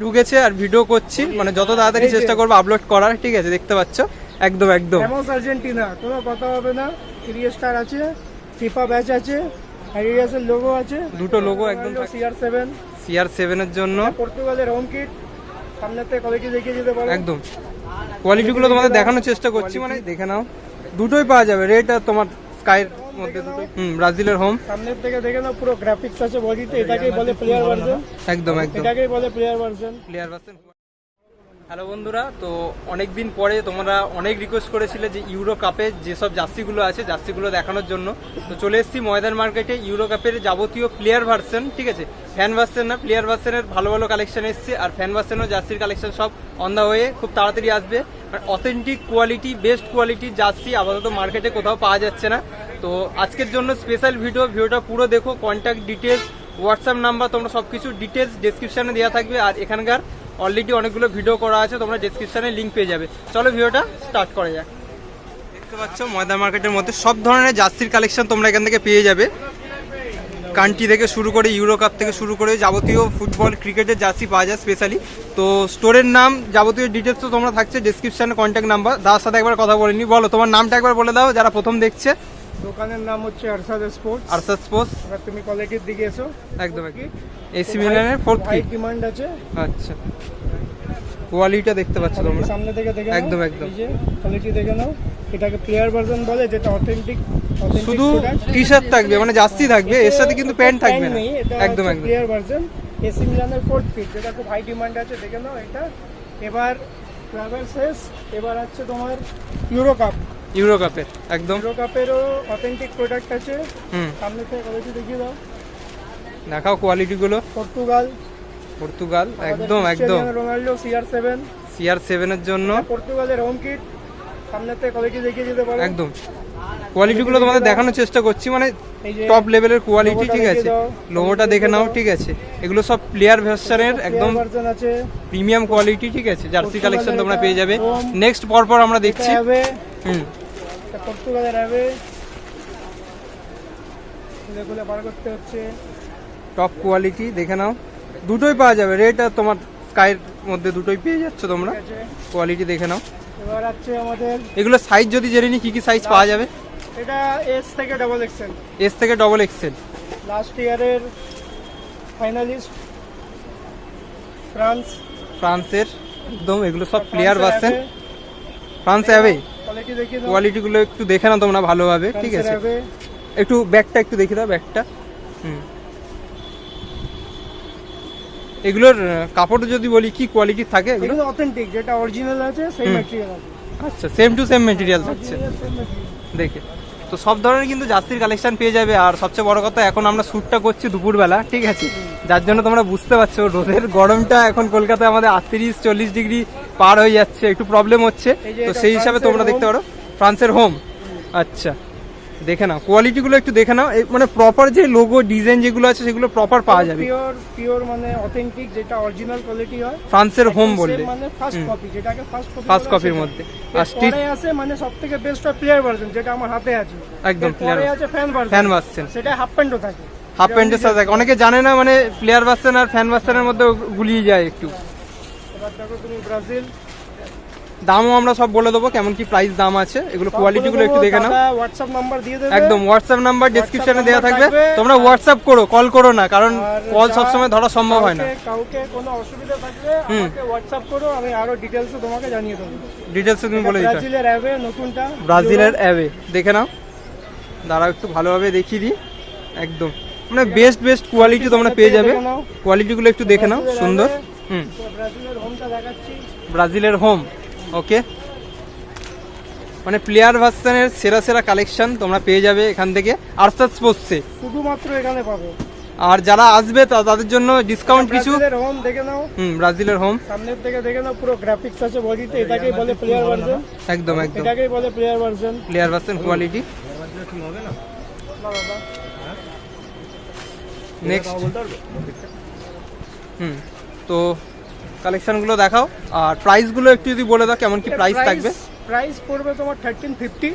ঢুকেছে আর ভিডিও করছি। মানে যত তাড়াতাড়ি চেষ্টা করব আপলোড করার ঠিক আছে দেখতে পাচ্ছ? একদম একদম। আর্জেন্টিনা কোনো কথা হবে না। থ্রি স্টার আছে ফিফা ব্যাচ আছে অ্যাডিডাসের লোগো আছে। দুটো লোগো একদম সিআর সেভেন সিআর সেভেনের জন্য। পর্তুগালের হোম কিট সামনে থেকে কোয়ালিটি দেখিয়ে দিতে পারো। একদম। কোয়ালিটিগুলো তোমাদের দেখানোর চেষ্টা করছি মানে দেখে নাও। দুটোই পাওয়া যাবে। রেড আর তোমার স্কাইয়ের মধ্যে দুটোই হুম ব্রাজিলের হোম সামনের থেকে দেখে নাও পুরো গ্রাফিক্স আছে বডিতে এটাকেই বলে প্লেয়ার ভার্সন একদম একদম। এটাকেই বলে player version player version hello বন্ধুরা তো অনেক দিন পরে তোমরা অনেক রিকোয়েস্ট করেছিলে যে ইউরো কাপে যেসব জার্সিগুলো আছে জার্সিগুলো দেখানোর জন্য। তো চলে এসেছি ময়দান মার্কেটে ইউরো কাপের যাবতীয় প্লেয়ার ভার্সন ঠিক আছে? ফ্যান ভার্সন না প্লেয়ার ভার্সনের ভালো ভালো কালেকশন এসছে আর ফ্যান ভার্সনও জার্সির কালেকশন সব অন দা হয়ে খুব তাড়াতাড়ি আসবে। আর authentic quality best quality jersey আপাতত মার্কেটে কোথাও পাওয়া যাচ্ছে না। তো আজকের জন্য স্পেশাল ভিডিও ভিডিওটা পুরো দেখো কন্ট্যাক্ট ডিটেলস হোয়াটসঅ্যাপ নাম্বার তোমরা সব কিছু ডিটেলস ডেসক্রিপশনে দেওয়া থাকবে, আর এখানকার অলরেডি অনেকগুলো ভিডিও করা আছে, তোমরা ডেসক্রিপশনে লিঙ্ক পেয়ে যাবে। চলো ভিডিওটা স্টার্ট করা যাক। দেখতে পাচ্ছ, ময়দা মার্কেটের মধ্যে সব ধরনের জার্সির কালেকশন তোমরা এখান থেকে পেয়ে যাবে। কান্ট্রি থেকে শুরু করে ইউরো কাপ থেকে শুরু করে যাবতীয় ফুটবল ক্রিকেটের জার্সি পাওয়া যায় স্পেশালি তো স্টোরের নাম, যাবতীয় ডিটেলস তো তোমরা থাকছে ডেসক্রিপশনে কন্ট্যাক্ট নাম্বার দাদার সাথে একবার কথা বলে নি, বলো, তোমার নামটা একবার বলে দাও, যারা প্রথম দেখছে। দোকানের নাম হচ্ছে আরসাদ স্পোর্টস। আরসাদ স্পোর্টস। এবার তুমি কোয়ালিটির দিকে এসো। একদম এসি মিলানের ফোর্থ কিট ডিমান্ড আছে। আচ্ছা। কোয়ালিটিটা দেখতে পাচ্ছ তোমরা সামনে থেকে দেখে একদম, একদম। এই যে কোয়ালিটি দেখে নাও। এটাকে প্লেয়ার ভার্সন বলে যেটা অথেন্টিক শুধু টি শার্ট থাকবে মানে জার্সি থাকবে। এর সাথে কিন্তু প্যান্ট থাকবে না। একদম একদম। প্লেয়ার ভার্সন এসি মিলানের ফোর্থ ফিট যেটা খুব হাই ডিমান্ড আছে দেখে নাও এটা। এবার ট্রাভেল শেষ এবার আছে তোমার ইউরো কাপ ইউরো কাপের একদম। ইউরো কাপেরও অথেন্টিক প্রোডাক্ট আছে। হুম। সামনে থেকে কোয়ালিটি দেখিয়ে দাও। দেখাও কোয়ালিটিগুলো পর্তুগাল। পর্তুগাল একদম একদম। রোনাল্ডো সিআর সেভেন সিআর সেভেনের জন্য। পর্তুগালের হোম কিট সামনে থেকে কোয়ালিটি দেখিয়ে দিতে পারো। একদম। কোয়ালিটিগুলো তোমাদের দেখানোর চেষ্টা করছি মানে টপ লেভেলের কোয়ালিটি ঠিক আছে। লোগোটা দেখে নাও ঠিক আছে। এগুলো সব প্লেয়ার ভার্সনের একদম প্রিমিয়াম কোয়ালিটি ঠিক আছে। জার্সি কালেকশন তোমরা পেয়ে যাবে। নেক্সট পরপর আমরা দেখছি। হুম। এটা পর্তুগালের হবে খুলে বার করতে হচ্ছে। টপ কোয়ালিটি দেখে নাও। দুটোই পাওয়া যাবে। রেড আর তোমার স্কাইয়ের মধ্যে দুটোই পেয়ে যাচ্ছ তোমরা। কোয়ালিটি দেখে নাও। এবার আছে আমাদের এগুলো সাইজ যদি জেনে নি কি কি সাইজ পাওয়া যাবে? এটা এস থেকে ডাবল এক্সেল এস থেকে ডবল এক্সেল লাস্ট ইয়ারের ফাইনালিস্ট ফ্রান্স ফ্রান্সের একদম এগুলো সব প্লেয়ার ভার্সন ফ্রান্স নাও কোয়ালিটিগুলো একটু দেখে নাও তোমরা ভালোভাবে ঠিক আছে? একটু ব্যাগটা একটু দেখে দাও ব্যাগটা। হুম। এগুলোর কাপড় যদি বলি কি কোয়ালিটি থাকে এগুলো? অথেন্টিক যেটা অরিজিনাল আছে সেই ম্যাটেরিয়াল আছে। আচ্ছা সেম টু সেম মেটেরিয়াল থাকছে। দেখে। তো সব ধরনের কিন্তু জার্সির কালেকশন পেয়ে যাবে। আর সবচেয়ে বড় কথা এখন আমরা শ্যুটটা করছি দুপুরবেলা ঠিক আছে? যার জন্য তোমরা বুঝতে পারছ রোদের গরমটা এখন কলকাতায় আমাদের আটত্রিশ চল্লিশ ডিগ্রি পার হয়ে যাচ্ছে একটু প্রবলেম হচ্ছে। তো সেই হিসাবে তোমরা দেখতে পারো ফ্রান্সের হোম আচ্ছা দেখে নাও। কোয়ালিটিগুলো একটু দেখে নাও। মানে প্রপার যে লোগো ডিজাইন যেগুলো আছে সেগুলো প্রপার পাওয়া যাবে। পিওর পিওর মানে অথেন্টিক যেটা অরিজিনাল কোয়ালিটি হয়। ফ্রান্সের হোম বললে। মানে ফার্স্ট। কপি যেটাকে ফার্স্ট কপি First copy র মধ্যে। আর পরে আছে মানে সবথেকে বেস্ট অফ প্লেয়ার ভার্সন যেটা আমার হাতে আছে। একদম player আছে ফ্যান ভার্সন ফ্যান ভার্সন সেটা হাফ প্যান্টও থাকে। হাফ প্যান্টের সাথে অনেকে জানে না মানে প্লেয়ার ভার্সন আর ফ্যান ভার্সনের মধ্যে গুলিয়ে যায় একটু। তুমি ব্রাজিল। দামও আমরা সব বলে দেবো কেমন কি প্রাইস দাম আছে এগুলো কোয়ালিটিগুলো একটু দেখে নাও। হোয়াটসঅ্যাপ নাম্বার দিয়ে দেবে। একদম হোয়াটসঅ্যাপ নাম্বার ডেসক্রিপশনে দেওয়া থাকবে। তোমরা হোয়াটসঅ্যাপ করো কল করো না কারণ কল সবসময় ধরা সম্ভব হয় না। কাউকে- কোনো অসুবিধা থাকলে। আমাকে হোয়াটসঅ্যাপ করো আমি আরও তোমাকে জানিয়ে দেবো। তুমি বলে দিতে। ব্রাজিলের অ্যাবে নতুনটা। ব্রাজিলের দেখে নাও। দাঁড়াও একটু ভালোভাবে দেখিয়ে দিই। একদম। মানে বেস্ট বেস্ট কোয়ালিটি তোমরা পেয়ে যাবে। কোয়ালিটিগুলো একটু দেখে নাও সুন্দর। হুম। ব্রাজিলের হোমটা দেখাচ্ছি। ব্রাজিলের হোম ওকে মানে প্লেয়ার ভার্সনের সেরা সেরা কালেকশন তোমরা পেয়ে যাবে এখান থেকে আর্সাস স্পোর্টসে শুধুমাত্র এখানে পাবে। আর যারা আসবে তা- তাদের জন্য ডিসকাউন্ট কিছু। হোম দেখে নাও। হুম ব্রাজিলের হোম সামনের থেকে দেখে নাও পুরো গ্রাফিক্স আছে বডিতে এটাকেই বলে প্লেয়ার ভার্সন একদম একদম। এটাকেই বলে player version player version quality next হুম। তো কালেকশনগুলো দেখাও। আর প্রাইসগুলো একটু যদি বলে দাও কেমন কি প্রাইস থাকবে? প্রাইস পড়বে তোমার থার্টিন ফিফটি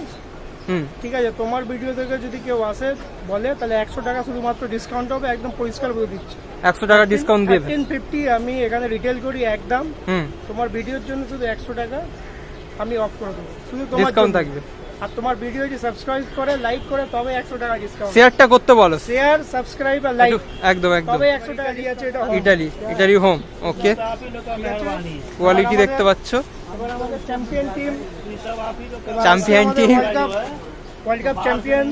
হুম। ঠিক আছে তোমার ভিডিও থেকে যদি কেউ আসে বলে তাহলে একশো টাকা শুধুমাত্র ডিসকাউন্ট হবে একদম পরিষ্কার বলে দিচ্ছি। একশো টাকা ডিসকাউন্ট দিয়ে দেবে। টেন ফিফটি আমি এখানে রিটেল করি একদম। হুম। তোমার ভিডিওর জন্য শুধু একশো টাকা আমি অফ করে দেবো। শুধু তোমার ডিসকাউন্ট থাকবে। আর তোমার ভিডিও যদি সাবস্ক্রাইব করে লাইক করে তবে একশো টাকা ডিসকাউন্ট শেয়ারটা করতে বলো। শেয়ার সাবস্ক্রাইব আর লাইক একদম একদম তবে একশো টাকা দিয়েছে এটা। Italy Italy home okay quality দেখতে পাচ্ছ। Champion team champion team world cup champion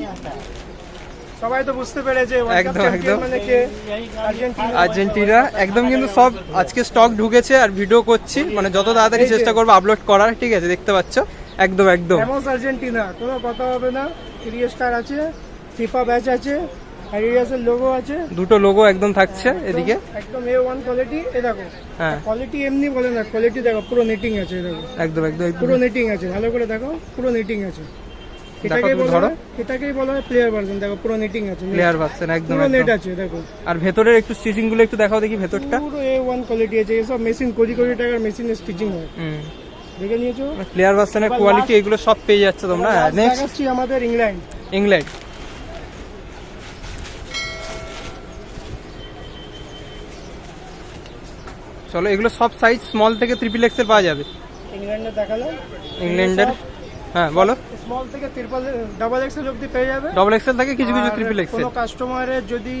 সবাই তো বুঝতে পেরেছে একদম, একদম। মানে আর্জেন্টিনা। একদম কিন্তু সব আজকে স্টক ঢুকেছে আর ভিডিও করছি। মানে যত তাড়াতাড়ি চেষ্টা করব আপলোড করার ঠিক আছে দেখতে পাচ্ছ। একদম একদম। ফেমাস আর্জেন্টিনা কোনো কথা হবে না। ক্রিয়ে স্টার আছে ফিফা ব্যাচ আছে অ্যাডিডাসের লোগো আছে। দুটো লোগো একদম থাকছে এদিকে। একদম এ ওয়ান কোয়ালিটি এ দেখো। হ্যাঁ। কোয়ালিটি এমনি বলে না কোয়ালিটি দেখো পুরো নেটিং আছে দেখো। একদম একদম পুরো নেটিং আছে ভালো করে দেখো পুরো নেটিং আছে। এটাকেই ধরো। এটাকেই বলা হয় প্লেয়ার ভার্সন দেখো পুরো নেটিং আছে। প্লেয়ার ভার্সন একদম পুরো নেট আছে দেখো। আর ভেতরের একটু স্টিচিংগুলো একটু দেখাও দেখি ভেতরটা। পুরো এ ওয়ান কোয়ালিটি আছে এসব মেশিন কোটি কোটি টাকার মেশিনে স্টিচিং হয়। দেখে নিয়েছো? প্লেয়ার ভার্সনের কোয়ালিটি এগুলো সব পেয়ে যাচ্ছে তোমরা। নেক্সট আসছি আমাদের ইংল্যান্ড ইংল্যান্ড চলো এগুলো সব সাইজ স্মল থেকে ট্রিপল এক্সেল পাওয়া যাবে। ইংল্যান্ডে দেখাল ইংল্যান্ডের হ্যাঁ বলো। স্মল থেকে ট্রিপল ডাবল এক্সেল পেয়ে যাবে। ডবল এক্সেল থাকে কিছু কিছু ট্রিপল এক্সেল কোনো কাস্টমারের যদি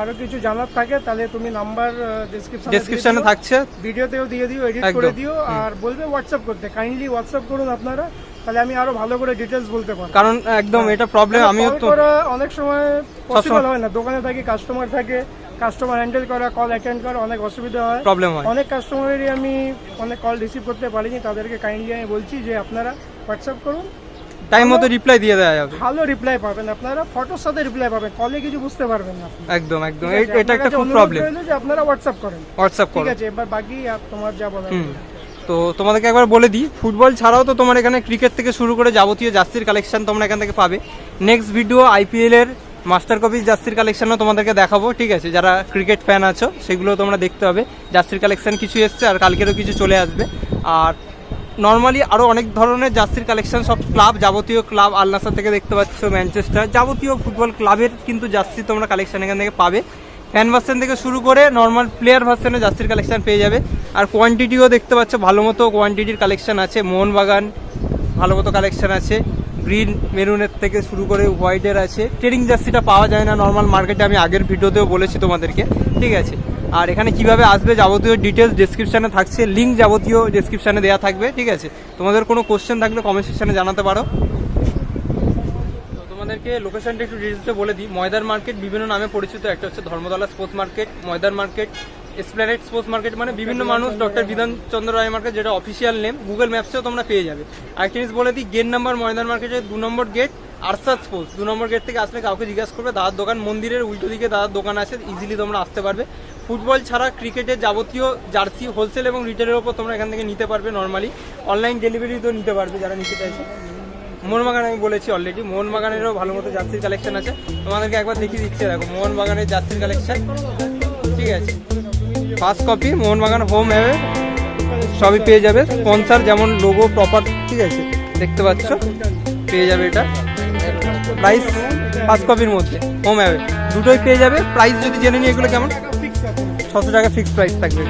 আরও কিছু জানার থাকে তাহলে তুমি নাম্বার ডেসক্রিপশনে ডেসক্রিপশনে থাকছে। ভিডিওতেও দিয়ে দিও এডিট করে দিও। আর বলবে হোয়াটসঅ্যাপ করতে। কাইন্ডলি হোয়াটসঅ্যাপ করুন আপনারা তাহলে আমি আরও ভালো করে ডিটেলস বলতে পারব। কারণ একদম এটা প্রবলেম আমিও তো অনেক সময় পসিবল হয় না। দোকানে থাকি কাস্টমার থাকে কাস্টমার হ্যান্ডেল করা কল অ্যাটেন্ড করা অনেক অসুবিধা হয়। প্রবলেম হয়। অনেক কাস্টমারেরই আমি অনেক কল রিসিভ করতে পারিনি তাদেরকে কাইন্ডলি আমি বলছি যে আপনারা হোয়াটসঅ্যাপ করুন। টাইম মতো রিপ্লাই দিয়ে দেওয়া যাবে। ভালো রিপ্লাই পাবেন আপনারা ফটোর সাথে রিপ্লাই পাবেন কলে কিছু বুঝতে পারবেন না আপনি। একদম একদম? এটা একটা খুব প্রবলেম যে আপনারা হোয়াটসঅ্যাপ করেন। হোয়াটসঅ্যাপ করুন। ঠিক আছে এবার বাকি আর তোমার যা বলার তো তোমাদেরকে একবার বলে দিই ফুটবল ছাড়াও তো তোমার এখানে ক্রিকেট থেকে শুরু করে যাবতীয় জার্সির কালেকশন তোমরা এখান থেকে পাবে। নেক্সট ভিডিও আইপিএল এর মাস্টার কপি জার্সির কালেকশনও তোমাদেরকে দেখাবো ঠিক আছে? যারা ক্রিকেট ফ্যান আছো সেগুলো তোমরা দেখতে হবে। জার্সির কালেকশন কিছু এসছে আর কালকেরও কিছু চলে আসবে। আর নর্মালি আরও অনেক ধরনের জার্সির কালেকশন সব ক্লাব যাবতীয় ক্লাব আলনাসা থেকে দেখতে পাচ্ছ ম্যানচেস্টার যাবতীয় ফুটবল ক্লাবের কিন্তু জার্সি তোমরা কালেকশন এখান থেকে পাবে। ফ্যান ভার্সন থেকে শুরু করে নর্মাল প্লেয়ার ভার্সনে জার্সির কালেকশন পেয়ে যাবে। আর কোয়ান্টিটিও দেখতে পাচ্ছ, ভালো মতো কোয়ান্টিটির কালেকশন আছে। মোহনবাগান, ভালো মতো কালেকশন আছে। গ্রিন মেরুনের থেকে শুরু করে হোয়াইটের আছে। ট্রেডিং জার্সিটা পাওয়া যায় না নর্মাল মার্কেটে আমি আগের ভিডিওতেও বলেছি তোমাদেরকে। ঠিক আছে। আর এখানে কীভাবে আসবে যাবতীয় ডিটেলস ডেসক্রিপশনে থাকছে লিঙ্ক যাবতীয় ডেসক্রিপশনে দেওয়া থাকবে ঠিক আছে? তোমাদের কোনো কোশ্চেন থাকলে কমেন্ট সেকশনে জানাতে পারো। তোমাদেরকে লোকেশনটা একটু ডিটেলসে বলে দিই। ময়দার মার্কেট বিভিন্ন নামে পরিচিত। একটা হচ্ছে ধর্মতলা স্পোর্টস মার্কেট ময়দার মার্কেট এসপ্ল্যানেড স্পোর্টস মার্কেট মানে বিভিন্ন মানুষ ডক্টর বিধান চন্দ্র রায় মার্কেট যেটা অফিসিয়াল নেম গুগল ম্যাপসেও তোমরা পেয়ে যাবে। আরেকটা জিনিস বলে দিই গেট নাম্বার ময়দার মার্কেটের দু নম্বর গেট আরসাদ স্পোর্টস দু নম্বর গেট থেকে আসলে কাউকে জিজ্ঞাসা করবে দাদার দোকান মন্দিরের উল্টো দিকে দাদার দোকান আছে ইজিলি তোমরা আসতে পারবে। ফুটবল ছাড়া ক্রিকেটের যাবতীয় জার্সি, হোলসেল এবং রিটেলের ওপর তোমরা এখান থেকে নিতে পারবে নর্মালি অনলাইন ডেলিভারি তো নিতে পারবে যারা নিতে চাইছে। মোহনবাগান আমি বলেছি অলরেডি মোহনবাগানেরও ভালো মতো জার্সির কালেকশন আছে। তোমাদেরকে একবার দেখিয়ে দিচ্ছে দেখো, মোহনবাগানের জার্সির কালেকশন ঠিক আছে? First copy Mohun Bagan home away সবই পেয়ে যাবে। স্পন্সার যেমন লোগো প্রপার ঠিক আছে? দেখতে পাচ্ছ? পেয়ে যাবে এটা। প্রাইস ফার্স্ট কপির মধ্যে হোম অ্যাওয়ে দুটোই পেয়ে যাবে। প্রাইস যদি জেনে নিই এগুলো কেমন? ছশো টাকা ফিক্সড প্রাইস থাকবে।